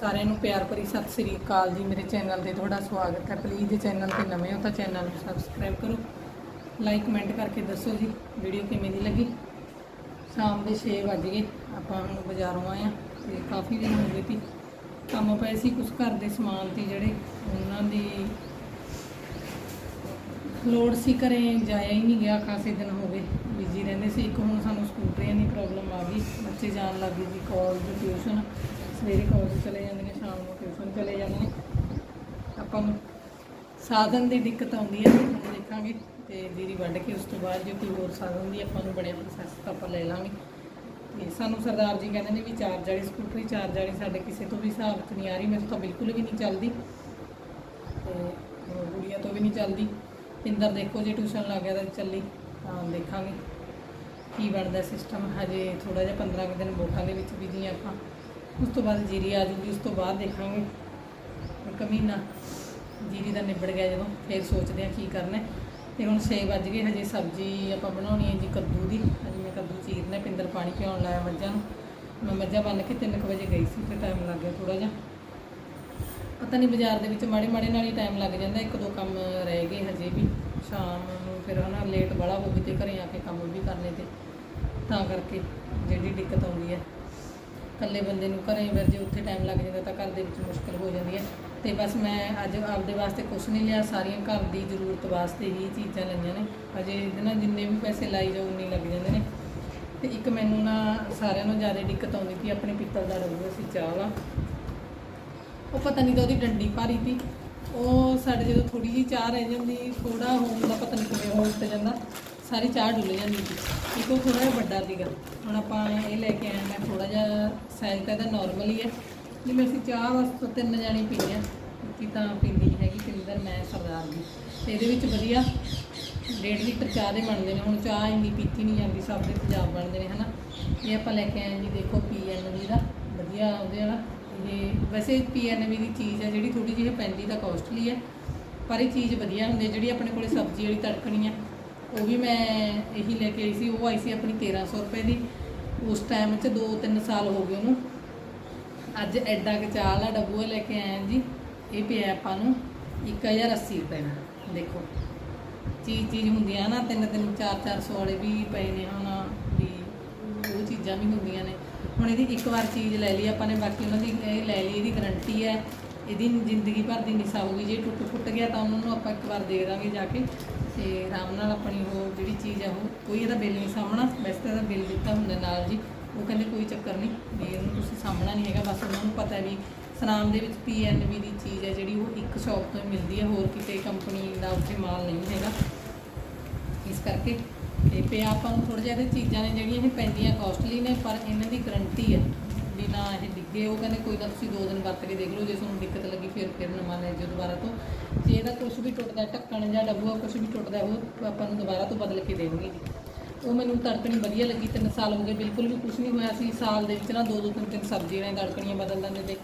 ਸਾਰਿਆਂ ਨੂੰ ਪਿਆਰ ਭਰੀ ਸਤਿ ਸ੍ਰੀ ਅਕਾਲ ਜੀ। ਮੇਰੇ ਚੈਨਲ ਤੇ ਤੁਹਾਡਾ ਸਵਾਗਤ ਹੈ। ਪਲੀਜ਼ ਚੈਨਲ ਤੇ ਨਵੇਂ ਹੋ ਤਾਂ ਚੈਨਲ ਨੂੰ ਸਬਸਕ੍ਰਾਈਬ ਕਰੋ। ਲਾਈਕ ਕਮੈਂਟ ਕਰਕੇ ਦੱਸੋ ਜੀ ਵੀਡੀਓ ਕਿਵੇਂ ਦੀ ਲੱਗੀ? ਸ਼ਾਮ ਦੇ 6 ਵਜ ਗਏ। ਆਪਾਂ ਹੁਣ ਬਾਜ਼ਾਰੋਂ ਆਏ ਆ ਤੇ ਕਾਫੀ ਦਿਨ ਹੋ ਗਏ ਸੀ ਕੰਮ ਪਏ ਸੀ। ਕੁਝ ਘਰ ਦੇ ਸਮਾਨ ਤੇ ਜਿਹੜੇ ਉਹਨਾਂ ਦੀ ਲੋਡ ਸੀ ਘਰੇ ਜਾਇਆ ਹੀ ਨਹੀਂ ਗਿਆ। ਖਾਸੇ ਦਿਨ ਹੋ ਗਏ ਬਿਜ਼ੀ ਰਹਿੰਦੇ ਸੀ। ਇੱਕ ਹੁਣ ਸਾਨੂੰ ਸਕੂਟਰੀਆਂ ਦੀ ਪ੍ਰੋਬਲਮ ਆ ਗਈ। ਬੱਚੇ ਜਾਣ ਲੱਗ ਗਏ ਜੀ ਕਾਲਜ ਟਿਊਸ਼ਨ ਸਵੇਰੇ ਕਾਲਜ ਚਲੇ ਜਾਂਦੇ ਨੇ, ਸ਼ਾਮ ਨੂੰ ਟਿਊਸ਼ਨ ਚਲੇ ਜਾਂਦੇ ਨੇ। ਆਪਾਂ ਨੂੰ ਸਾਧਨ ਦੀ ਦਿੱਕਤ ਆਉਂਦੀ ਹੈ ਹੁਣ ਦੇਖਾਂਗੇ। ਤੇ ਜੀਰੀ ਵੱਢ ਕੇ ਉਸ ਤੋਂ ਬਾਅਦ ਜੇ ਕੋਈ ਹੋਰ ਸਾਧਨ ਦੀ ਆਪਾਂ ਨੂੰ ਬੜਿਆ ਪ੍ਰੋਸੈਸ ਤਾਂ ਆਪਾਂ ਲੈ ਲਾਂਗੇ। ਤੇ ਸਾਨੂੰ ਸਰਦਾਰ ਜੀ ਕਹਿੰਦੇ ਨੇ ਵੀ ਚਾਰਜ ਵਾਲੀ ਸਕੂਟਰੀ ਚਾਰਜ ਵਾਲੀ ਸਾਡੇ ਕਿਸੇ ਤੋਂ ਵੀ ਹਿਸਾਬ 'ਚ ਨਹੀਂ ਆ ਰਹੀ, ਮੇਰੇ ਤੋਂ ਬਿਲਕੁਲ ਵੀ ਨਹੀਂ ਚੱਲਦੀ। ਤੇ ਹੋਰ ਗੁੜੀਆ ਤੋਂ ਵੀ ਨਹੀਂ ਚੱਲਦੀ। ਇੰਦਰ ਦੇਖੋ ਜੇ ਟਿਊਸ਼ਨ ਲੱਗ ਗਿਆ ਤਾਂ ਚੱਲੀ, ਤਾਂ ਦੇਖਾਂਗੇ। ਕੀ ਬਣਦਾ ਸਿਸਟਮ ਹਜੇ ਥੋੜਾ ਜਿਹਾ 15 ਕੁ ਦਿਨ ਵੋਟਾਂ ਦੇ ਵਿੱਚ ਵੀ ਜੀ ਆਪਾਂ। ਉਸ ਤੋਂ ਬਾਅਦ ਜੀਰੀ ਆ ਜੂਗੀ, ਉਸ ਤੋਂ ਬਾਅਦ ਦੇਖਾਂਗੇ। ਇੱਕ ਮਹੀਨਾ ਜੀਰੀ ਦਾ ਨਿਬੜ ਗਿਆ ਜਦੋਂ, ਫਿਰ ਸੋਚਦੇ ਆ ਕੀ ਕਰਨਾ ਹੈ। ਤੇ ਹੁਣ 6 ਵੱਜ ਗਏ, ਹਜੇ ਸਬਜ਼ੀ ਆਪਾਂ ਬਣਾਉਣੀ ਹੈ ਜੀ ਕੱਦੂ ਦੀ। ਹਜੇ ਮੈਂ ਕੱਦੂ ਚੀਰਨਾ, ਪਿੰਦਰ ਪਾਣੀ ਪਿਆਉਣ ਲਾਇਆ ਮੱਝਾਂ ਨੂੰ। ਮੈਂ ਮੱਝਾਂ ਬੰਨ ਕੇ 3 ਵਜੇ ਗਈ ਸੀ, ਫਿਰ ਟਾਈਮ ਲੱਗ ਗਿਆ ਥੋੜਾ ਜਿਹਾ। ਪਤਾ ਨਹੀਂ ਬਾਜ਼ਾਰ ਦੇ ਵਿੱਚ ਮਾੜੇ ਮਾੜੇ ਨਾਲ ਹੀ ਟਾਈਮ ਲੱਗ ਜਾਂਦਾ, ਇੱਕ ਦੋ ਕੰਮ ਰਹਿ ਗਏ ਹਜੇ ਵੀ। ਸ਼ਾਮ ਨੂੰ ਫਿਰ ਹਨਾ ਲੇਟ ਬੜਾ ਹੋ ਗਈ ਤੇ ਘਰੇ ਆ ਕੇ ਕੰਮ ਵੀ ਕਰਨੇ ਤੇ ਤਾਂ ਕਰਕੇ ਜਿਹੜੀ ਦਿੱਕਤ ਆਉਂਦੀ ਹੈ। ਇਕੱਲੇ ਬੰਦੇ ਨੂੰ ਘਰੇ ਫਿਰ ਜੇ ਉੱਥੇ ਟਾਈਮ ਲੱਗ ਜਾਂਦਾ ਤਾਂ ਘਰ ਦੇ ਵਿੱਚ ਮੁਸ਼ਕਲ ਹੋ ਜਾਂਦੀ ਹੈ। ਤੇ ਬਸ ਮੈਂ ਅੱਜ ਆਪਦੇ ਵਾਸਤੇ ਕੁਝ ਨਹੀਂ ਲਿਆ, ਸਾਰੀਆਂ ਘਰ ਦੀ ਜ਼ਰੂਰਤ ਵਾਸਤੇ ਹੀ ਚੀਜ਼ਾਂ ਲਈਆਂ ਨੇ। ਅਜੇ ਇਹਦੇ ਨਾਲ ਜਿੰਨੇ ਵੀ ਪੈਸੇ ਲਾਈ ਜਾਓ, ਉਨੇ ਲੱਗ ਜਾਂਦੇ ਨੇ। ਤੇ ਇੱਕ ਮੈਨੂੰ ਨਾ ਸਾਰਿਆਂ ਨੂੰ ਜ਼ਿਆਦਾ ਦਿੱਕਤ ਆਉਂਦੀ ਸੀ ਆਪਣੇ ਪਿੱਤਲ ਦਾ ਡੱਬਾ ਸੀ ਚਾਹ ਵਾ। ਉਹ ਪਤਾ ਨਹੀਂ ਤਾਂ ਉਹਦੀ ਡੰਡੀ ਭਾਰੀ ਸੀ। ਉਹ ਸਾਡੇ ਜਦੋਂ ਥੋੜੀ ਜਿਹੀ ਚਾਹ ਰਹਿ ਜਾਂਦੀ ਥੋੜਾ ਹੋਣ ਦਾ ਪਤਾ ਨਹੀਂ ਕਿਵੇਂ ਹੋ ਜਾਂਦਾ। ਸਾਰੀ ਚਾਹ ਡੁੱਲ ਜਾਂਦੀ ਸੀ। ਇੱਕ ਉਹ ਥੋੜਾ ਜਿਹਾ ਵੱਡਾ ਸੀਗਾ। ਹੁਣ ਆਪਾਂ ਇਹ ਲੈ ਕੇ ਆਏ ਮੈਂ ਥੋੜਾ ਜਿਹਾ ਸਾਈਜ਼ ਤਾਂ ਇਹਦਾ ਨਾਰਮਲ ਹੀ ਹੈ। ਜਿਵੇਂ ਅਸੀਂ ਚਾਹ ਵਾਸਤੇ ਤਿੰਨ ਜਾਣੇ ਪੀਂਦੇ ਆ ਕਿ ਤਾਂ ਪੀਂਦੀ ਨਹੀਂ ਹੈਗੀ ਪਿੰਦਰ, ਮੈਂ ਸਰਦਾਰ ਜੀ ਤੇ ਇਹਦੇ ਵਿੱਚ ਵਧੀਆ 1.5 ਲੀਟਰ ਚਾਹ ਦੇ ਬਣਦੇ ਨੇ। ਹੁਣ ਚਾਹ ਇੰਨੀ ਪੀਤੀ ਨਹੀਂ ਜਾਂਦੀ, ਸਭ ਦੇ ਪੰਜਾਬ ਬਣਦੇ ਨੇ, ਹਨਾ। ਇਹ ਆਪਾਂ ਲੈ ਕੇ ਆਏ ਜੀ, ਦੇਖੋ ਪੀਐਨਬੀ ਦਾ। ਵਧੀਆ ਉਹਦੇ ਵਾਲਾ। ਇਹ ਵੈਸੇ ਪੀਐਨਬੀ ਦੀ ਚੀਜ਼ ਹੈ ਜਿਹੜੀ ਥੋੜੀ ਜਿਹੀ ਪੈਂਦੀ ਤਾਂ ਕਾਸਟਲੀ ਹੈ। ਪਰ ਇਹ ਚੀਜ਼ ਵਧੀਆ ਹੁੰਦੀ ਹੈ, ਜਿਹੜੀ ਆਪਣੇ ਕੋਲੇ ਸਬਜ਼ੀ ਵਾਲੀ ਤੜਕਣੀ ਹੈ ਉਹ ਵੀ ਮੈਂ ਇਹੀ ਲੈ ਕੇ ਆਈ ਸੀ, ਉਹ ਆਈ ਸੀ ਆਪਣੀ 1300 ਰੁਪਏ ਦੀ। ਉਸ ਟਾਈਮ 'ਚ 2-3 ਸਾਲ ਹੋ ਗਏ ਉਹਨੂੰ। ਅੱਜ ਐਡਾ ਕੁ ਚਾਹ ਦਾ ਡੱਬੂ ਲੈ ਕੇ ਆਇਆ ਜੀ। ਇਹ ਪਿਆ ਆਪਾਂ ਨੂੰ 1080 ਰੁਪਏ ਦਾ, ਦੇਖੋ। ਚੀਜ਼ ਚੀਜ਼ ਹੁੰਦੀਆਂ ਨਾ, ਤਿੰਨ ਤਿੰਨ 4 400 ਵਾਲੇ ਵੀ ਪਏ ਨੇ ਹੁਣ, ਵੀ ਉਹ ਚੀਜ਼ਾਂ ਵੀ ਹੁੰਦੀਆਂ ਨੇ। ਹੁਣ ਇਹਦੀ ਇੱਕ ਵਾਰ ਚੀਜ਼ ਲੈ ਲਈ ਆਪਾਂ ਨੇ, ਬਾਕੀ ਉਹਨਾਂ ਦੀ ਇਹ ਲੈ ਲਈ, ਇਹਦੀ ਗਰੰਟੀ ਹੈ ਇਹਦੀ ਜ਼ਿੰਦਗੀ ਭਰ ਦੀ ਨਿਸਾ ਹੋਊਗੀ ਜੇ ਟੁੱਟ ਫੁੱਟ ਗਿਆ ਤਾਂ ਉਹਨਾਂ ਨੂੰ ਆਪਾਂ ਇੱਕ ਵਾਰ ਦੇ ਦਾਂਗੇ ਜਾ ਕੇ। ਤੇ ਆਰਾਮ ਨਾਲ ਆਪਣੀ ਉਹ ਜਿਹੜੀ ਚੀਜ਼ ਆ, ਉਹ ਕੋਈ ਇਹਦਾ ਬਿੱਲ ਨਹੀਂ ਸਾਹਮਣਾ। ਵੈਸੇ ਤਾਂ ਇਹਦਾ ਬਿੱਲ ਦਿੱਤਾ ਹੁੰਦਾ ਨਾਲ ਜੀ। ਉਹ ਕਹਿੰਦੇ ਕੋਈ ਚੱਕਰ ਨਹੀਂ, ਵੀ ਇਹਨੂੰ ਤੁਸੀਂ ਸਾਹਮਣਾ ਨਹੀਂ ਹੈਗਾ। ਬਸ ਉਹਨਾਂ ਨੂੰ ਪਤਾ ਵੀ ਸਨਾਮ ਦੇ ਵਿੱਚ ਪੀਐਨਬੀ ਦੀ ਚੀਜ਼ ਹੈ ਜਿਹੜੀ, ਉਹ ਇੱਕ ਸ਼ਾਪ ਤੋਂ ਮਿਲਦੀ ਹੈ ਹੋਰ ਕਿਤੇ ਕੰਪਨੀ ਦਾ ਉੱਥੇ ਮਾਲ ਨਹੀਂ ਹੈਗਾ। ਇਸ ਕਰਕੇ ਤੇ ਪਿਆ ਆਪਾਂ ਨੂੰ ਥੋੜ੍ਹਾ ਜਿਹਾ ਇਹ ਚੀਜ਼ਾਂ ਨੇ ਜਿਹੜੀਆਂ ਇਹ ਪੈਂਦੀਆਂ ਕਾਸਟਲੀ ਨੇ, ਪਰ ਇਹਨਾਂ ਦੀ ਗਰੰਟੀ ਹੈ ਵੀ ਨਾ ਇਹ ਡਿੱਗੇ, ਉਹ ਕਹਿੰਦੇ ਕੋਈ ਨਾ ਤੁਸੀਂ ਦੋ ਦਿਨ ਵਰਤ ਕੇ ਦੇਖ ਲਓ, ਜੇ ਤੁਹਾਨੂੰ ਦਿੱਕਤ ਲੱਗੀ ਫਿਰ ਫਿਰ ਨਵਾਂ ਲੈ ਜਾਓ ਦੁਬਾਰਾ ਤੋਂ। ਜੇ ਇਹਦਾ ਕੁਝ ਵੀ ਟੁੱਟਦਾ, ਢੱਕਣ ਜਾਂ ਡੱਬੂਆ ਕੁਝ ਵੀ ਟੁੱਟਦਾ, ਉਹ ਆਪਾਂ ਨੂੰ ਦੁਬਾਰਾ ਤੋਂ ਬਦਲ ਕੇ ਦੇਣਗੇ ਉਹ ਮੈਨੂੰ ਤੜਕਣੀ ਵਧੀਆ ਲੱਗੀ, ਤਿੰਨ ਸਾਲ ਹੋ ਗਏ, ਬਿਲਕੁਲ ਵੀ ਕੁਝ ਨਹੀਂ ਹੋਇਆ ਸੀ। ਸਾਲ ਦੇ ਵਿੱਚ ਨਾ ਦੋ ਦੋ ਤਿੰਨ ਤਿੰਨ ਸਬਜ਼ੀਆਂ ਨੇ ਤੜਕਣੀਆਂ ਬਦਲ ਦਿੰਦੇ ਤੇ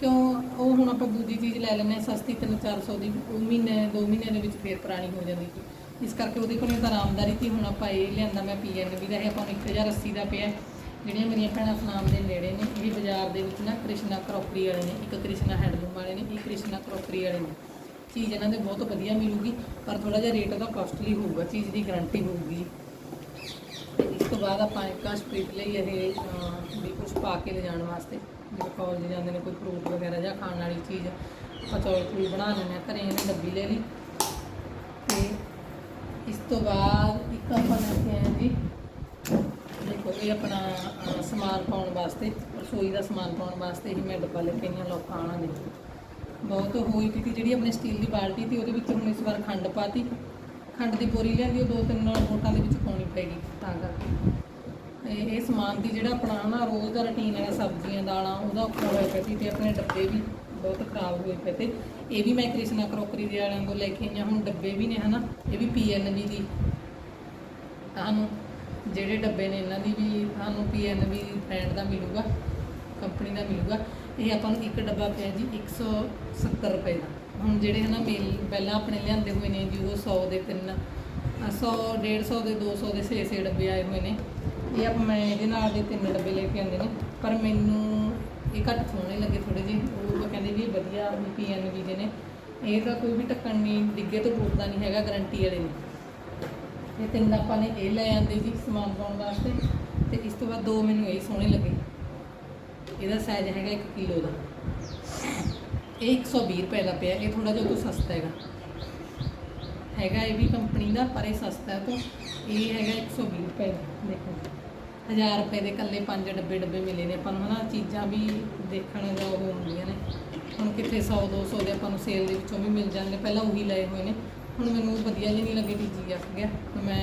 ਕਿਉਂ? ਉਹ ਹੁਣ ਆਪਾਂ ਦੂਜੀ ਚੀਜ਼ ਲੈ ਲੈਂਦੇ ਹਾਂ, ਸਸਤੀ 3-400 ਦੀ, ਉਹ ਮਹੀਨੇ, ਦੋ ਮਹੀਨੇ ਦੇ ਵਿੱਚ ਫੇਰ ਪੁਰਾਣੀ ਹੋ ਜਾਂਦੀ ਸੀ। ਇਸ ਕਰਕੇ ਉਹਦੇ ਕੋਲ ਤਾਂ ਆਰਾਮਦਾਰੀ ਸੀ, ਹੁਣ ਆਪਾਂ ਇਹ ਲਿਆਂਦਾ, ਮੈਂ ਪੀਐਨਬੀ ਦਾ ਇਹ ਆਪਾਂ ਨੂੰ 1080 ਦਾ ਪਿਆ। ਜਿਹੜੀਆਂ ਮੇਰੀਆਂ ਭੈਣਾਂ ਸੁਨਾਮ ਦੇ ਨੇੜੇ ਨੇ ਇਹ ਬਾਜ਼ਾਰ ਦੇ ਵਿੱਚ ਨਾ ਕ੍ਰਿਸ਼ਨਾ ਕਰੋਕਰੀ ਵਾਲੇ ਨੇ ਇੱਕ ਕ੍ਰਿਸ਼ਨਾ ਹੈਂਡਲੂਮ ਵਾਲੇ ਨੇ ਇੱਕ ਕ੍ਰਿਸ਼ਨਾ ਕਰੋਕਰੀ ਵਾਲੇ ਨੇ। ਚੀਜ਼ ਇਹਨਾਂ ਦੇ ਬਹੁਤ ਵਧੀਆ ਮਿਲੂਗੀ ਪਰ ਥੋੜਾ ਜਿਹਾ ਰੇਟ ਉਹਦਾ ਕਾਸਟਲੀ ਹੋਊਗਾ ਚੀਜ਼ ਦੀ ਗਾਰੰਟੀ ਹੋਊਗੀ ਇਸ ਤੋਂ ਬਾਅਦ ਆਪਾਂ ਇੱਕ ਸਪੀਟ ਲਈ ਇਹ ਅਹ, ਵੀ ਕੁਝ ਪਾ ਕੇ ਲਿਜਾਣ ਵਾਸਤੇ ਜਿਵੇਂ ਕਾਲਜ ਜਾਂਦੇ ਨੇ ਕੋਈ ਫਰੂਟ ਵਗੈਰਾ ਜਾਂ ਖਾਣ ਵਾਲੀ ਚੀਜ਼ ਆਪਾਂ ਚੌਲ ਚੂਲ ਬਣਾ ਲੈਂਦੇ ਹਾਂ ਘਰੇ ਇਹਨੇ ਡੱਬੀ ਲੈ ਲਈ। ਤੇ ਇਸ ਤੋਂ ਬਾਅਦ ਇੱਕ ਆਪਾਂ ਲੈ ਕੇ ਆਏ ਜੀ ਇਹ ਆਪਣਾ ਅਹ, ਸਮਾਨ ਪਾਉਣ ਵਾਸਤੇ ਰਸੋਈ ਦਾ ਸਮਾਨ ਪਾਉਣ ਵਾਸਤੇ ਹੀ ਮੈਂ ਡੱਬਾ ਲੈ ਕੇ ਆਈ ਹਾਂ ਲੋਕਾਂ ਵਾਲਾ ਨੇ। ਬਹੁਤ ਹੋਈ ਪਈ ਤੀ ਜਿਹੜੀ ਆਪਣੀ ਸਟੀਲ ਦੀ ਬਾਲਟੀ ਤੀ ਉਹਦੇ ਵਿੱਚ ਹੁਣ ਇਸ ਵਾਰ ਖੰਡ ਪਾਤੀ। ਖੰਡ ਦੀ ਬੋਰੀ ਲਿਆਂਦੀ ਉਹ ਦੋ ਤਿੰਨ ਵੋਟਾਂ ਦੇ ਵਿੱਚ ਪਾਉਣੀ ਪੈਗੀ ਤਾਂ ਕਰਕੇ। ਇਹ ਇਹ ਸਮਾਨ ਦੀ ਜਿਹੜਾ ਆਪਣਾ ਨਾ ਰੋਜ਼ ਦਾ ਰੁਟੀਨ ਹੈ ਸਬਜ਼ੀਆਂ ਦਾਲਾਂ ਉਹਦਾ ਔਖਾ ਹੋਇਆ ਪਿਆ ਸੀ ਤੇ ਆਪਣੇ ਡੱਬੇ ਵੀ ਬਹੁਤ ਖਰਾਬ ਹੋਏ ਪਏ ਤੇ ਇਹ ਵੀ ਮੈਂ ਕ੍ਰਿਸ਼ਨਾ ਕਰੋਕਰੀ ਦੇ ਵਾਲਿਆਂ ਤੋਂ ਲੈ ਕੇ ਆਈਆਂ ਹੁਣ ਡੱਬੇ ਵੀ ਨੇ ਹਨਾ ਇਹ ਵੀ ਪੀਐਨਬੀ ਦੀ। ਤੁਹਾਨੂੰ ਜਿਹੜੇ ਡੱਬੇ ਨੇ, ਇਹਨਾਂ ਦੀ ਵੀ ਤੁਹਾਨੂੰ ਪੀਐਨਬੀ ਬ੍ਰਾਂਡ ਦਾ ਮਿਲੂਗਾ ਕੰਪਨੀ ਦਾ ਮਿਲੂਗਾ। ਇਹ ਆਪਾਂ ਨੂੰ ਇੱਕ ਡੱਬਾ ਪਿਆ ਜੀ 170 ਰੁਪਏ ਦਾ। ਹੁਣ ਜਿਹੜੇ ਹਨਾ ਮੇਲ ਪਹਿਲਾਂ ਆਪਣੇ ਲਿਆਂਦੇ ਹੋਏ ਨੇ ਜੀ, ਉਹ 100 ਦੇ ਤਿੰਨ 100 150 ਦੇ 200 ਦੇ 6-6 ਡੱਬੇ ਆਏ ਹੋਏ ਨੇ। ਇਹ ਆਪ ਮੈਂ ਇਹਦੇ ਨਾਲ ਦੇ ਤਿੰਨ ਡੱਬੇ ਲੈ ਕੇ ਆਂਦੇ ਨੇ। ਪਰ ਮੈਨੂੰ ਇਹ ਘੱਟ ਸੋਹਣੇ ਲੱਗੇ ਥੋੜੇ ਜਿਹੇ। ਉਹ ਕਹਿੰਦੇ ਵੀ ਇਹ ਵਧੀਆ ਵੀ ਪੀਐਨਬੀ ਦੇ ਨੇ। ਇਹ ਤਾਂ ਕੋਈ ਵੀ ਟੱਕਣ ਨਹੀਂ, ਡਿੱਗੇ ਤੋਂ ਟੁੱਟਦਾ ਨਹੀਂ ਹੈਗਾ ਗਾਰੰਟੀ ਵਾਲੇ ਨੇ। ਇਹ ਤਿੰਨ ਆਪਾਂ ਨੇ ਇਹ ਲੈ ਆਂਦੇ ਸੀ ਸਮਾਨ ਪਾਉਣ ਵਾਸਤੇ ਤੇ ਇਸ ਤੋਂ ਬਾਅਦ ਦੋ ਮੈਨੂੰ ਇਹ ਸੋਹਣੇ ਲੱਗੇ। ਇਹਦਾ ਸਾਈਜ਼ ਹੈਗਾ 1 ਕਿਲੋ ਦਾ। ਇਹ 120 ਰੁਪਏ ਦਾ ਪਿਆ, ਇਹ ਥੋੜਾ ਜਿਹਾ ਤੋਂ ਸਸਤਾ ਹੈਗਾ। ਹੈਗਾ ਇਹ ਵੀ ਕੰਪਨੀ ਦਾ, ਪਰ ਇਹ ਸਸਤਾ ਹੈ ਤੋਂ ਇਹ ਹੈਗਾ 120 ਰੁਪਏ ਦਾ, ਦੇਖੋ। 1000 ਰੁਪਏ ਦੇ ਇਕੱਲੇ ਪੰਜ ਡੱਬੇ ਡੱਬੇ ਮਿਲੇ ਨੇ ਆਪਾਂ ਨੂੰ, ਹਨਾ? ਚੀਜ਼ਾਂ ਵੀ ਦੇਖਣ ਦਾ ਉਹ ਹੁੰਦੀਆਂ ਨੇ। ਹੁਣ ਕਿੱਥੇ 100 200 ਦੇ ਆਪਾਂ ਨੂੰ ਸੇਲ ਦੇ ਵਿੱਚੋਂ ਵੀ ਮਿਲ ਜਾਂਦੇ ਪਹਿਲਾਂ ਉਹੀ ਲਏ ਹੋਏ ਨੇ। ਹੁਣ ਮੈਨੂੰ ਵਧੀਆ ਜਿਹੀ ਨਹੀਂ ਲੱਗੀ ਵੀ ਜੀ ਅੱਕ ਗਿਆ। ਤੇ ਮੈਂ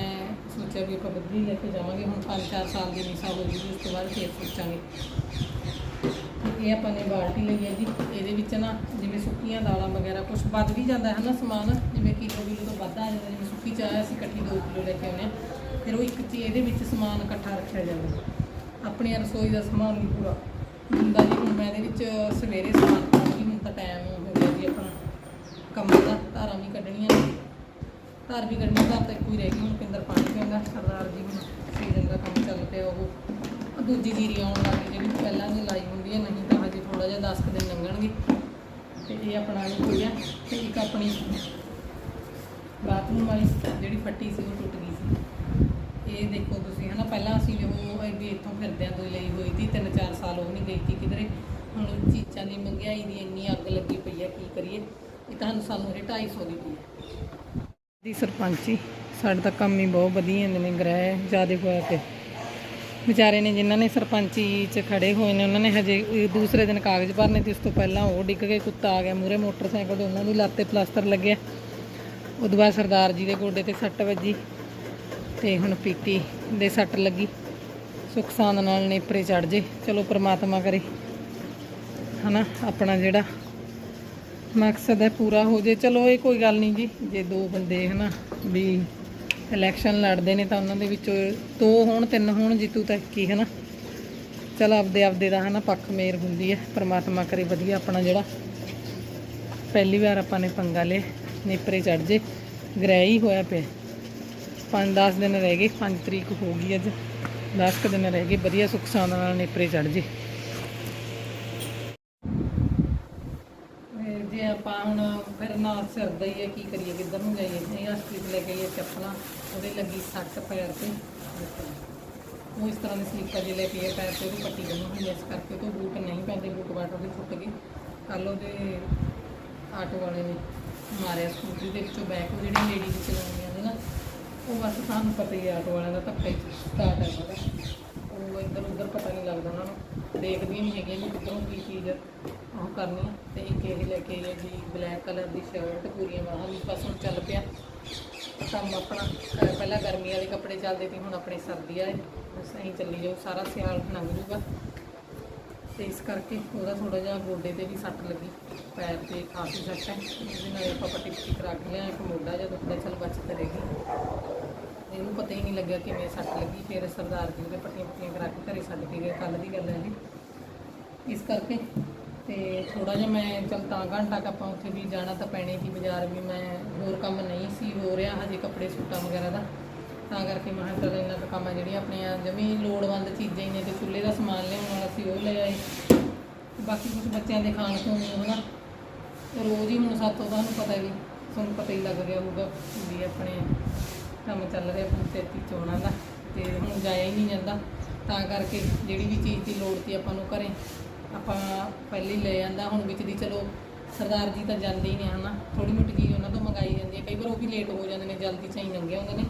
ਸੋਚਿਆ ਵੀ ਆਪਾਂ ਬਦਲੀ ਲੈ ਕੇ ਜਾਵਾਂਗੇ। ਹੁਣ 5-4 ਸਾਲ ਦੀ ਮਿਸਾਲ ਹੋ ਗਈ ਉਸ ਤੋਂ ਬਾਅਦ ਫੇਰ ਸੋਚਾਂਗੇ। ਇਹ ਆਪਾਂ ਨੇ ਬਾਲਟੀ ਲਈ ਹੈ ਜੀ। ਇਹਦੇ ਵਿੱਚ ਨਾ ਜਿਵੇਂ ਸੁੱਕੀਆਂ ਦਾਲਾਂ ਵਗੈਰਾ ਕੁਝ ਵੱਧ ਵੀ ਜਾਂਦਾ ਹੈ ਨਾ ਸਮਾਨ, ਜਿਵੇਂ ਕਿਲੋ ਕਿਲੋ ਤੋਂ ਵੱਧ ਆ ਜਾਂਦਾ, ਜਿਵੇਂ ਸੁੱਕੀ ਚਾਹ ਅਸੀਂ ਇਕੱਠੀ 2 ਕਿਲੋ ਲੈ ਕੇ ਆਉਂਦੇ ਹਾਂ। ਫਿਰ ਉਹ ਇੱਕ ਚੀ ਇਹਦੇ ਵਿੱਚ ਸਮਾਨ ਇਕੱਠਾ ਰੱਖਿਆ ਜਾਂਦਾ। ਆਪਣੀ ਰਸੋਈ ਦਾ ਸਮਾਨ ਨਹੀਂ ਪੂਰਾ। ਹੁੰਦਾ ਜੀ, ਹੁਣ ਮੈਂ ਇਹਦੇ ਵਿੱਚ ਸਵੇਰੇ ਸਮਾਨ ਪਾਉਂਗੀ ਹੁਣ ਤਾਂ ਟਾਈਮ ਹੋ ਗਿਆ ਜੀ ਆਪਣਾ ਕੰਮ ਦਾ, ਧਾਰਾਂ ਵੀ ਕੱਢਣੀਆਂ ਨੇ। ਧਾਰ ਵੀ ਕੱਢਣੀ ਘਰ ਤਾਂ ਇੱਕੋ ਹੀ ਰਹਿ ਗਈ, ਹੁਣ ਪਿੰਦਰ ਪਾਣੀ ਪੀਂਦਾ, ਸਰਦਾਰ ਜੀ ਹੁਣ ਸੀਜ਼ਨ ਦਾ ਕੰਮ ਚੱਲ ਪਿਆ ਉਹ। ਦੂਜੀ ਜੀਰੀ ਆਉਣ ਲੱਗ ਗਈ, ਜਿਹੜੀ ਪਹਿਲਾਂ ਦੀ ਲਾਈ ਹੁੰਦੀ ਹੈ, ਨਹੀਂ ਤਾਂ ਹਜੇ ਥੋੜਾ ਜਿਹਾ 10 ਕੁ ਦਿਨ ਲੰਘਣਗੇ। ਤੇ ਇਹ ਆਪਣਾ ਇਹ ਹੋਈ ਤੇ ਇੱਕ ਆਪਣੀ ਬਾਥਰੂਮ ਵਾਲੀ ਜਿਹੜੀ ਫੱਟੀ ਸੀ, ਉਹ ਟੁੱਟ ਗਈ ਸੀ। ਇਹ ਦੇਖੋ ਤੁਸੀਂ, ਹਨਾ, ਪਹਿਲਾਂ ਅਸੀਂ ਉਹ ਐਡੀ ਇੱਥੋਂ ਫਿਰਦਿਆਂ ਤੋਂ ਲਈ ਹੋਈ ਸੀ, ਤਿੰਨ ਚਾਰ ਸਾਲ ਉਹ ਨਹੀਂ ਗਈ ਸੀ ਕਿਧਰੇ। ਹੁਣ ਚੀਜ਼ਾਂ ਦੀ ਮਹਿੰਗਾਈ ਦੀ ਇੰਨੀ ਅੱਗ ਲੱਗੀ ਪਈ ਆ ਕੀ ਕਰੀਏ? ਇਹ ਤਾਂ ਸਾਨੂੰ ਇਹ 250 ਦੀ ਪਈ ਹੈ। ਦੀ ਸਰਪੰਚੀ ਸਾਡੇ ਤਾਂ ਕੰਮ ਹੀ ਬਹੁਤ ਵਧੀਆ ਹੁੰਦੇ ਨੇ ਗ੍ਰਹਿ ਜਿਆਦੇ ਹੋਇਆ ਤੇ। ਵਿਚਾਰੇ ਨੇ ਜਿਨ੍ਹਾਂ ਨੇ ਸਰਪੰਚੀ 'ਚ ਖੜੇ ਹੋਏ ਨੇ, ਉਹਨਾਂ ਨੇ ਹਜੇ ਦੂਸਰੇ ਦਿਨ ਕਾਗਜ਼ ਭਰਨੇ ਤੇ ਉਸ ਤੋਂ ਪਹਿਲਾਂ ਉਹ ਡਿੱਗ ਕੇ ਕੁੱਤਾ ਆ ਗਿਆ ਮੂਰੇ ਮੋਟਰਸਾਈਕਲ ਤੇ ਉਹਨਾਂ ਦੀ ਲੱਤ ਤੇ ਪਲਾਸਟਰ ਲੱਗਿਆ। ਉਦੋਂ ਬਾਅਦ ਸਰਦਾਰ ਜੀ ਦੇ ਗੋਡੇ ਤੇ ਸੱਟ ਵੱਜੀ ਤੇ ਹੁਣ ਪੀਟੀ ਦੇ ਸੱਟ ਲੱਗੀ। ਸੁੱਖ ਸਾਂਦ ਨਾਲ ਨੇਪਰੇ ਚੜ ਜੇ, ਚਲੋ ਪ੍ਰਮਾਤਮਾ ਕਰੇ। ਹਨਾ, ਆਪਣਾ ਜਿਹੜਾ ਮਕਸਦ ਹੈ ਪੂਰਾ ਹੋ ਜੇ। ਚਲੋ ਇਹ ਕੋਈ ਗੱਲ ਨਹੀਂ ਜੀ, ਜੇ ਦੋ ਬੰਦੇ ਹਨਾ ਵੀ ਇਲੈਕਸ਼ਨ ਲੜਦੇ ਨੇ ਤਾਂ ਉਹਨਾਂ ਦੇ ਵਿੱਚੋਂ ਦੋ ਹੋਣ, ਤਿੰਨ ਹੋਣ, ਜਿੱਤੂ ਤਾਂ ਇੱਕ ਹੀ ਹਨਾ। ਚਲ ਆਪਦੇ ਆਪਦੇ ਦਾ ਹਨਾ ਪੱਖ ਮੇਰ ਹੁੰਦੀ ਹੈ, ਪਰਮਾਤਮਾ ਕਰੇ ਵਧੀਆ ਆਪਣਾ ਜਿਹੜਾ। ਪਹਿਲੀ ਵਾਰ ਆਪਾਂ ਨੇ ਪੰਗਾ ਲਿਆ, ਨੇਪਰੇ ਚੜ ਜੇ, ਗ੍ਰਹਿ ਹੀ ਹੋਇਆ ਪਿਆ। 5-10 ਦਿਨ ਰਹਿ ਗਏ 5 ਤਰੀਕ ਹੋ ਗਈ ਅੱਜ। 10 ਕੁ ਦਿਨ ਰਹਿ ਗਏ, ਵਧੀਆ ਸੁੱਖ ਸਾਂਦ ਨਾਲ ਨੇਪਰੇ ਚੜ ਜੇ। ਇਹ ਜੇ ਆਪਾਂ ਹੁਣ ਫਿਰ ਨਾਲ ਸਰਦਾ ਹੀ ਹੈ ਕੀ ਕਰੀਏ ਕਿੱਧਰ ਨੂੰ ਜਾਈਏ? ਨਹੀਂ ਹਸਪੀਟਲ ਲੈ ਕੇ ਆਈਏ ਚੱਪਲਾਂ ਉਹਦੇ ਲੱਗੀ ਸੱਟ ਪੈਰ ਤੇ। ਉਹ ਇਸ ਤਰ੍ਹਾਂ ਦੇ ਸਲੀਪਰ ਜੇ ਲੈ ਕੇ ਪੈਰ ਤੇ ਉਹਦੀ ਪੱਟੀ ਬੰਨੀ ਹੋਈ ਹੈ, ਇਸ ਕਰਕੇ ਉਹ ਤੋਂ ਬੂਟ ਨਹੀਂ ਪੈਂਦੇ ਬੂਟ ਬਾਟ ਉਹਦੇ ਫੁੱਟ ਗਏ ਕੱਲ ਉਹਦੇ ਆਟੋ ਵਾਲੇ ਨੇ ਮਾਰਿਆ ਸਕੂਟਰੀ ਦੇ ਵਿੱਚੋਂ ਬੈਕ ਉਹ ਜਿਹੜੀ ਲੇਡੀ ਦੀ ਚਲਾਉਂਦੀਆਂ ਨੇ ਨਾ ਉਹ ਬਸ ਸਾਨੂੰ ਪਤਾ ਹੀ ਹੈ ਆਟੋ ਵਾਲਿਆਂ ਦਾ ਧੱਕਾ ਹੀ ਸਟਾਰਟ ਹੈ ਉਹਦਾ ਉਹ ਇੱਧਰ ਉੱਧਰ ਪਤਾ ਨਹੀਂ ਲੱਗਦਾ ਉਹਨਾਂ ਨੂੰ। ਦੇਖਦੀ ਨਹੀਂ ਹੈਗੀਆਂ ਵੀ ਕਿੱਧਰੋਂ ਕੀ ਚੀਜ਼ ਉਹ ਕਰਨੀ ਆ। ਤੇ ਇੱਕ ਇਹ ਲੈ ਕੇ ਆਈ ਹੈ ਜੀ ਬਲੈਕ ਕਲਰ ਦੀ ਸ਼ਰਟ ਪੂਰੀਆਂ ਬਾਹਾਂ ਦੀ ਬਸ ਹੁਣ ਚੱਲ ਪਿਆ। ਕੰਮ ਆਪਣਾ ਅਹ ਪਹਿਲਾਂ ਗਰਮੀ ਵਾਲੇ ਕੱਪੜੇ ਚੱਲਦੇ ਸੀ, ਹੁਣ ਆਪਣੇ ਸਰਦੀ ਵਾਲੇ। ਬਸ ਐਂ ਚੱਲੀ ਜਾਓ ਸਾਰਾ ਸਿਆਲ ਲੰਘ ਜੂਗਾ। ਤੇ ਇਸ ਕਰਕੇ ਉਹਦਾ ਥੋੜਾ ਜਿਹਾ ਗੋਡੇ ਤੇ ਵੀ ਸੱਟ ਲੱਗੀ। ਪੈਰ ਤੇ ਕਾਫੀ ਸੱਟ ਹੈ। ਜਿਹਦੇ ਨਾਲ ਆਪਾਂ ਪੱਟੀ ਪੁੱਟੀ ਕਰਾ ਕੇ ਲਿਆ ਇੱਕ ਮੋਢਾ ਜਿਹਾ ਦੁਖਦਾ, ਚੱਲ ਬਚ ਕਰੇਗੀ। ਇਹਨੂੰ ਪਤਾ ਹੀ ਨਹੀਂ ਲੱਗਿਆ ਕਿਵੇਂ ਸੱਟ ਲੱਗੀ। ਫਿਰ ਸਰਦਾਰ ਜੀ ਦੇ ਪੱਟੀਆਂ ਪੁੱਟੀਆਂ ਕਰਾ ਕੇ ਘਰੇ ਛੱਡ ਕੇ ਗਏ ਕੱਲ ਦੀ ਗੱਲ ਹੈ ਇਹ ਇਸ ਕਰਕੇ ਤੇ ਥੋੜਾ ਜਿਹਾ ਮੈਂ ਚਲ ਤਾਂ ਘੰਟਾ ਕੁ ਆਪਾਂ ਉੱਥੇ ਵੀ ਜਾਣਾ ਤਾਂ ਪੈਣੇ ਸੀ ਬਾਜ਼ਾਰ ਵੀ ਮੈਂ ਹੋਰ ਕੰਮ ਨਹੀਂ ਸੀ ਹੋ ਰਿਹਾ ਹਜੇ ਕੱਪੜੇ ਸੂਟਾਂ ਵਗੈਰਾ ਦਾ। ਤਾਂ ਕਰਕੇ ਮੈਂ ਕਿਹਾ ਚੱਲ ਇੰਨਾ ਕੁ ਕੰਮ ਹੈ ਜਿਹੜੀਆਂ ਆਪਣੀਆਂ ਜਮੀ ਲੋੜਵੰਦ ਚੀਜ਼ਾਂ ਹੀ ਨੇ ਤੇ ਚੁੱਲ੍ਹੇ ਦਾ ਸਮਾਨ ਲਿਆਉਣ ਵਾਲਾ ਸੀ ਉਹ ਲੈ ਆਏ। ਬਾਕੀ ਕੁਝ ਬੱਚਿਆਂ ਦੇ ਖਾਣ ਖੂਣ ਨੂੰ ਹੋਣਾ ਰੋਜ਼ ਹੀ ਹੁਣ ਸਾਤੋਂ ਤੁਹਾਨੂੰ ਪਤਾ ਵੀ ਤੁਹਾਨੂੰ ਪਤਾ ਹੀ ਲੱਗ ਗਿਆ ਹੋਊਗਾ ਵੀ ਆਪਣੇ ਕੰਮ ਚੱਲ ਰਿਹਾ ਪੰਚਾਇਤੀ ਚੋਣਾਂ ਦਾ ਤੇ ਹੁਣ ਜਾਇਆ ਹੀ ਨਹੀਂ ਜਾਂਦਾ। ਤਾਂ ਕਰਕੇ ਜਿਹੜੀ ਵੀ ਚੀਜ਼ ਦੀ ਲੋੜ ਸੀ ਆਪਾਂ ਨੂੰ ਘਰੇ ਆਪਾਂ ਪਹਿਲੇ ਹੀ ਲੈ ਜਾਂਦਾ ਹੁਣ ਵਿੱਚ ਦੀ ਚਲੋ ਸਰਦਾਰ ਜੀ ਤਾਂ ਜਾਂਦੇ ਹੀ ਨੇ, ਹਨਾ। ਥੋੜੀ ਮੋਟੀ ਚੀਜ਼ ਉਹਨਾਂ ਤੋਂ ਮੰਗਾਈ ਜਾਂਦੀ ਹੈ। ਕਈ ਵਾਰ ਉਹ ਵੀ ਲੇਟ ਹੋ ਜਾਂਦੇ ਨੇ, ਜਲਦੀ ਚਾਹੀ ਲੰਘੇ ਹੁੰਦੇ ਨੇ।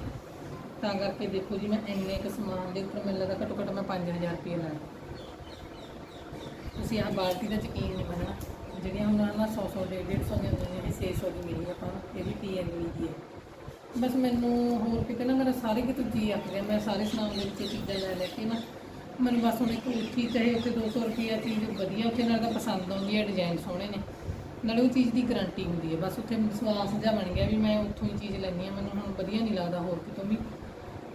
ਤਾਂ ਕਰਕੇ ਦੇਖੋ ਜੀ, ਮੈਂ ਇੰਨੇ ਕੁ ਸਮਾਨ ਦੇ ਉੱਪਰ ਮੈਨੂੰ ਲੱਗਦਾ ਘੱਟੋ ਘੱਟ ਮੈਂ 5000 ਰੁਪਏ ਲਾਇਆ ਤੁਸੀਂ ਆਹ ਬਾਲਟੀ ਦਾ ਯਕੀਨ ਨਹੀਂ ਮੰਨਣਾ। ਜਿਹੜੀਆਂ ਹੁਣ ਨਾ 100 100 150 ਦੀਆਂ ਹੁੰਦੀਆਂ ਨੇ ਇਹ 600 ਦੀ ਮਿਲੀ ਆਪਾਂ, ਇਹ ਵੀ ਪੀਐਨਬੀ ਦੀ ਹੈ। ਬਸ ਮੈਨੂੰ ਹੋਰ ਕਿਤੇ ਨਾ ਮੇਰਾ ਸਾਰੇ ਕਿਤੇ ਜੀ ਅੱਕ ਗਿਆ। ਮੈਂ ਸਾਰੇ ਸਮਾਨ ਦੇ ਵਿੱਚ ਇਹ ਚੀਜ਼ਾਂ ਲੈ ਲੈ ਕੇ ਨਾ ਮੈਨੂੰ ਬਸ ਹੁਣ ਇੱਕ ਉੱਚੀ ਚਾਹੇ ਉੱਥੇ 200 ਰੁਪਈਆ ਚੀਜ਼ ਵਧੀਆ ਉੱਥੇ ਨਾਲ ਤਾਂ ਪਸੰਦ ਆਉਂਦੀ ਹੈ ਡਿਜ਼ਾਈਨ ਸੋਹਣੇ ਨੇ। ਨਾਲੇ ਉਹ ਚੀਜ਼ ਦੀ ਗਾਰੰਟੀ ਹੁੰਦੀ ਹੈ ਬਸ ਉੱਥੇ ਵਿਸ਼ਵਾਸ ਜਿਹਾ ਬਣ ਗਿਆ ਵੀ ਮੈਂ ਉੱਥੋਂ ਹੀ ਚੀਜ਼ ਲੈਣੀ ਆ, ਮੈਨੂੰ ਹੁਣ ਵਧੀਆ ਨਹੀਂ ਲੱਗਦਾ ਹੋਰ ਕਿਤੋਂ ਵੀ।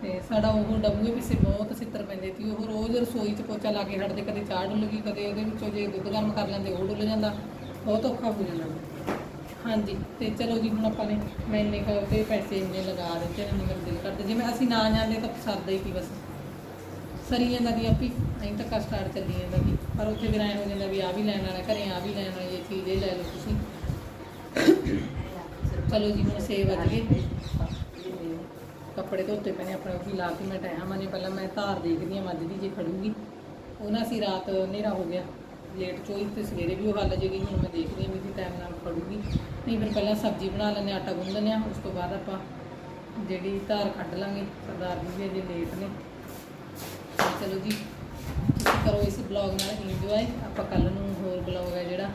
ਤੇ ਸਾਡਾ ਉਹ ਡੱਬੂਏ ਪਿੱਛੇ ਬਹੁਤ ਸਿੱਤਰ ਪੈਂਦੇ ਸੀ, ਉਹ ਰੋਜ਼ ਰਸੋਈ 'ਚ ਪੋਚਾ ਲਾ ਕੇ ਹਟਦੇ, ਕਦੇ ਚਾਹ ਡੁੱਲ ਗਈ, ਕਦੇ ਉਹਦੇ ਵਿੱਚੋਂ ਜੇ ਦੁੱਧ ਗਰਮ ਕਰ ਲੈਂਦੇ, ਉਹ ਡੁੱਲ ਜਾਂਦਾ, ਬਹੁਤ ਔਖਾ ਹੋ ਜਾਂਦਾ। ਹਾਂਜੀ, ਤੇ ਚਲੋ ਜੀ, ਹੁਣ ਆਪਾਂ ਨੇ ਮੈਂ ਇੰਨੇ ਕੁ ਤੇ ਪੈਸੇ ਇੰਨੇ ਲਗਾ ਦਿੱਤੇ ਨਹੀਂ ਮੇਰਾ ਦਿਲ ਕਰਦਾ ਜਿਵੇਂ ਅਸੀਂ ਨਾ ਜਾਂਦੇ ਤਾਂ ਸਰਦਾ ਹੀ ਸੀ ਬਸ। ਸਰੀ ਜਾਂਦਾ ਦੀ ਆਪੀ ਐਂ ਤੱਕ ਸਟਾਰਟ ਚੱਲੀ ਜਾਂਦਾ ਦੀ। ਪਰ ਉੱਥੇ ਵੀ ਐਂ ਹੋ ਜਾਂਦਾ ਵੀ ਆ ਵੀ ਲੈਣ ਵਾਲਾ ਘਰੇ ਆ ਵੀ ਲੈਣ ਵਾਲੀ ਇਹ ਚੀਜ਼ ਇਹ ਲੈ ਲਓ ਤੁਸੀਂ। ਚਲੋ ਜੀ ਹੁਣ 6 ਵਜ ਗਏ। ਕੱਪੜੇ ਧੋਤੇ ਪਏ ਨੇ ਆਪਣੇ ਉਹ ਵੀ ਲਾ ਕੇ ਮੈਂ ਟਾਇਆ ਮਾਨੇ ਪਹਿਲਾਂ ਮੈਂ ਧਾਰ ਦੇਖਦੀ ਹਾਂ ਮੱਝ ਦੀ ਜੇ ਖੜੂਗੀ। ਉਹ ਨਾ ਸੀ ਰਾਤ ਹਨੇਰਾ ਹੋ ਗਿਆ। ਲੇਟ ਚੋਈ ਤੇ ਸਵੇਰੇ ਵੀ ਉਹ ਹੱਲ ਜੇਗੀ ਹੁਣ ਮੈਂ ਦੇਖਦੀ ਹਾਂ ਵੀ ਦੀ ਟਾਈਮ ਨਾਲ ਖੜੂਗੀ। ਨਹੀਂ ਫਿਰ ਪਹਿਲਾਂ ਸਬਜ਼ੀ ਬਣਾ ਲੈਂਦੇ ਹਾਂ, ਆਟਾ ਗੁੰਨ ਲੈਂਦੇ ਹਾਂ ਉਸ ਤੋਂ ਬਾਅਦ ਆਪਾਂ ਜਿਹੜੀ ਧਾਰ ਕੱਢ ਲਾਂਗੇ। ਸਰਦਾਰ ਜੀ ਵੀ ਅਜੇ ਲੇਟ ਨੇ। ਜੀ। ਤੁਸੀਂ ਕਰੋ ਇਸ ਬਲੌਗ ਨਾਲ ਇੰਜੋਏ ਆਪਾਂ ਕੱਲ ਨੂੰ ਹੋਰ ਬਲੌਗ ਹੈ ਜਿਹੜਾ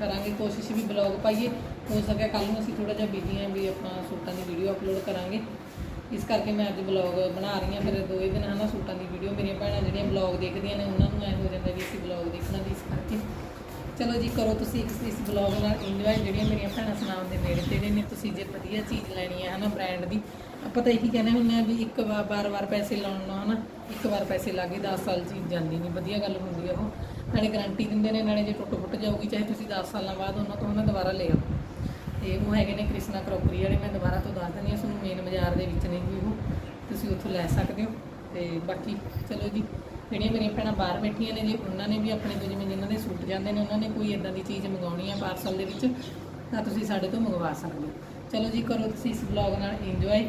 ਕਰਾਂਗੇ। ਕੋਸ਼ਿਸ਼ ਵੀ ਬਲੌਗ ਪਾਈਏ। ਹੋ ਸਕਿਆ ਕੱਲ ਨੂੰ ਅਸੀਂ ਥੋੜਾ ਜਿਹਾ ਬਿਜ਼ੀ ਹਾਂ ਵੀ ਆਪਾਂ ਸੂਟਾਂ ਦੀ ਵੀਡੀਓ ਅਪਲੋਡ ਕਰਾਂਗੇ। ਇਸ ਕਰਕੇ ਮੈਂ ਅੱਜ ਬਲੌਗ ਬਣਾ ਰਹੀ ਹਾਂ। ਮੇਰੇ ਦੋਏ ਦਿਨ ਹਨਾ ਸੂਟਾਂ ਦੀ ਵੀਡੀਓ ਮੇਰੀਆਂ ਭੈਣਾਂ ਜਿਹੜੀਆਂ ਬਲੌਗ ਦੇਖਦੀਆਂ ਨੇ, ਉਹਨਾਂ ਨੂੰ ਐ ਹੋ ਜਾਂਦਾ ਵੀ ਅਸੀਂ ਬਲੌਗ ਦੇਖਣਾ ਵੀ ਇਸ ਕਰਕੇ। ਚਲੋ ਜੀ, ਕਰੋ ਤੁਸੀਂ ਇਸ ਇਸ ਬਲੌਗ ਨਾਲ ਇੰਜੋਏ ਜਿਹੜੀਆਂ ਮੇਰੀਆਂ ਭੈਣਾਂ ਸੁਣਾਉਣ ਦੇ ਨੇੜੇ ਤੇੜੇ ਨੇ ਤੁਸੀਂ ਜੇ ਵਧੀਆ ਚੀਜ਼ ਲੈਣੀ ਹੈ, ਹਨਾ ਬ੍ਰਾਂਡ ਦੀ ਆਪਾਂ ਤਾਂ ਇਹੀ ਕਹਿੰਦੇ ਹੁੰਦੇ ਆ ਵੀ ਇੱਕ ਵਾਰ ਬਾਰ-ਬਾਰ ਪੈਸੇ ਲਾਉਣ ਨਾਲ ਹਨਾ ਇੱਕ ਵਾਰ ਪੈਸੇ ਲੱਗੇ 10 ਸਾਲ ਚੀਜ਼ ਜਾਂਦੀ ਨਹੀਂ ਵਧੀਆ ਗੱਲ ਹੁੰਦੀ ਆ ਉਹ। ਨਾਲੇ ਗਾਰੰਟੀ ਦਿੰਦੇ ਨੇ, ਨਾਲੇ ਜੇ ਟੁੱਟ-ਫੁੱਟ ਜਾਊਗੀ, ਚਾਹੇ ਤੁਸੀਂ 10 ਸਾਲਾਂ ਬਾਅਦ ਉਹਨਾਂ ਤੋਂ ਉਹਨਾਂ ਦੁਬਾਰਾ ਲੈ ਆਓ। ਤੇ ਉਹ ਹੈਗੇ ਨੇ ਕ੍ਰਿਸ਼ਨਾ ਕਰੋਕਰੀ ਵਾਲੇ, ਮੈਂ ਦੁਬਾਰਾ ਤੋਂ ਦੱਸ ਦਿੰਦੀ ਹਾਂ, ਤੁਹਾਨੂੰ ਮੇਨ ਬਾਜ਼ਾਰ ਦੇ ਵਿੱਚ ਨੇ ਵੀ ਉਹ। ਤੁਸੀਂ ਉੱਥੋਂ ਲੈ ਸਕਦੇ ਹੋ। ਤੇ ਬਾਕੀ ਚਲੋ ਜੀ, ਜਿਹੜੀਆਂ ਮੇਰੀਆਂ ਭੈਣਾਂ ਬਾਹਰ ਬੈਠੀਆਂ ਨੇ, ਜੀ ਉਹਨਾਂ ਨੇ ਵੀ ਆਪਣੇ ਤੋਂ ਜਿਵੇਂ ਜਿਨ੍ਹਾਂ ਦੇ ਸੂਟ ਜਾਂਦੇ ਨੇ, ਉਹਨਾਂ ਨੇ ਕੋਈ ਇਦਾਂ ਦੀ ਚੀਜ਼ ਮੰਗਾਉਣੀ ਆ ਪਾਰਸਲ ਦੇ ਵਿੱਚ, ਤਾਂ ਤੁਸੀਂ ਸਾਡੇ ਤੋਂ ਮੰਗਵਾ ਸਕਦੇ ਹੋ। ਚਲੋ ਜੀ, ਕਰੋ ਤੁਸੀਂ ਇਸ ਬਲੌਗ ਨਾਲ ਇੰਜੋਏ